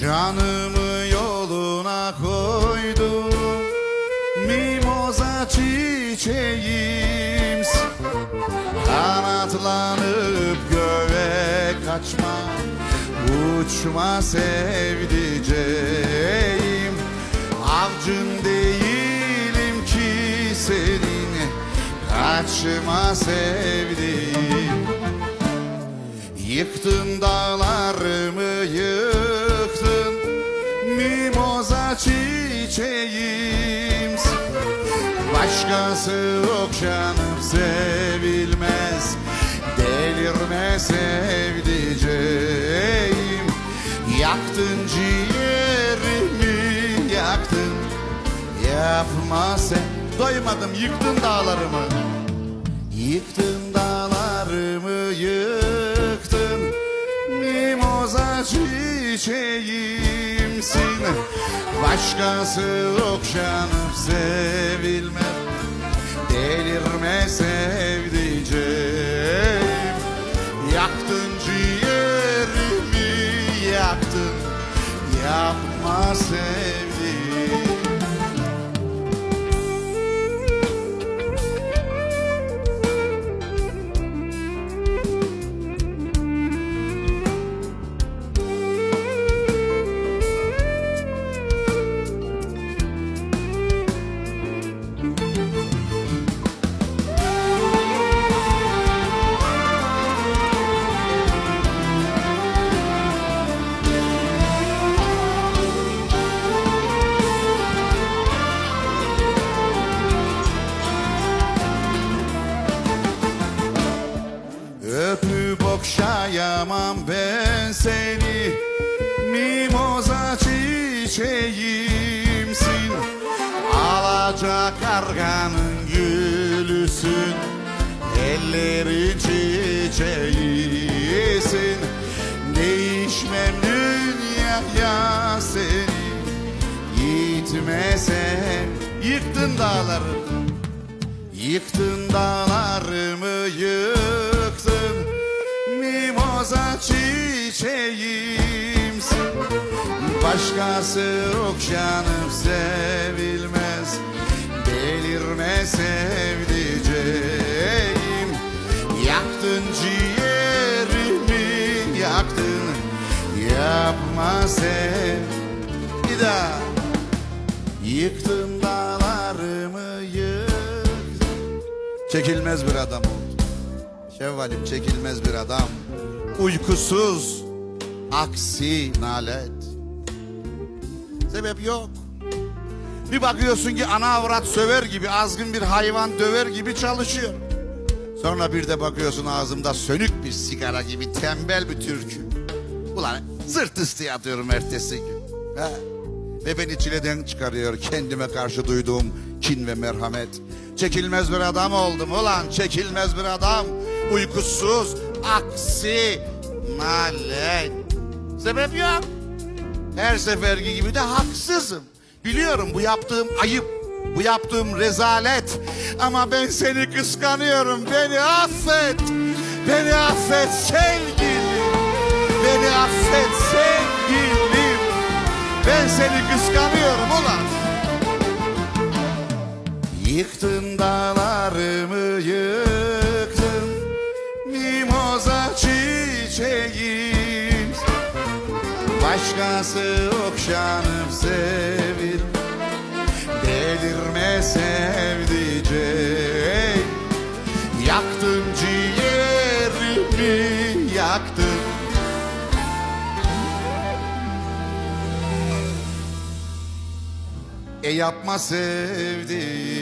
Canımı yoluna koydum. Mimoza çiçeğimsin Kanatlanıp göğe kaçma Uçma sevdiceğim. Avcın değilim ki senin. Kaçma sevdiğim. Yıktın dağlarımı Çiçeğimsin Başkası okşanıp sevilmez. Delirme sevdiceğim. Yaktın ciğerimi yaktın. Yapma sen. Doymadım yıktın dağlarımı. Yıktın dağlarımı yıktın. Mimoza çiçeğimsin. Başkası okşanıp sevilmez Delirme sevdiceğim. Yaktın ciğerimi yaktın. Yapma sevdiğim okşayamam ben seni Mimoza çiçeğimsin. Alaca karganın gülüsün Ellerin çiçeğisin. Değişmem dünyaya seni Gitmesem Yıktın dağları. Yıktın dağlarımı yıktın Mimoza çiçeğimsin. Başkası okşanıp sevilmez. Delirme sevdiceğim. Yaktın ciğerimi yaktın. Yapma sev Bir daha. Yıktın dağlarımı yıktın. Çekilmez bir adam oldu. Şevvalim çekilmez bir adam. Uykusuz, aksi nalet. Sebep yok. Bir bakıyorsun ki ana avrat söver gibi, azgın bir hayvan döver gibi çalışıyor. Sonra bir de bakıyorsun ağzımda sönük bir sigara gibi tembel bir türkü. Ulan zırt ıstıya atıyorum ertesi gün. Ha? Ve beni çileden çıkarıyor kendime karşı duyduğum kin ve merhamet. Çekilmez bir adam oldum ulan çekilmez bir adam. Uykusuz, aksi, nalet. Sebep yok. Her seferki gibi de haksızım. Biliyorum bu yaptığım ayıp, bu yaptığım rezalet. Ama ben seni kıskanıyorum. Beni affet. Beni affet sevgilim. Beni affet sevgilim. Başkası okşanıp sevil. Delirme sevdiceğim Yaktın ciğerimi yaktın E yapma sevdiğim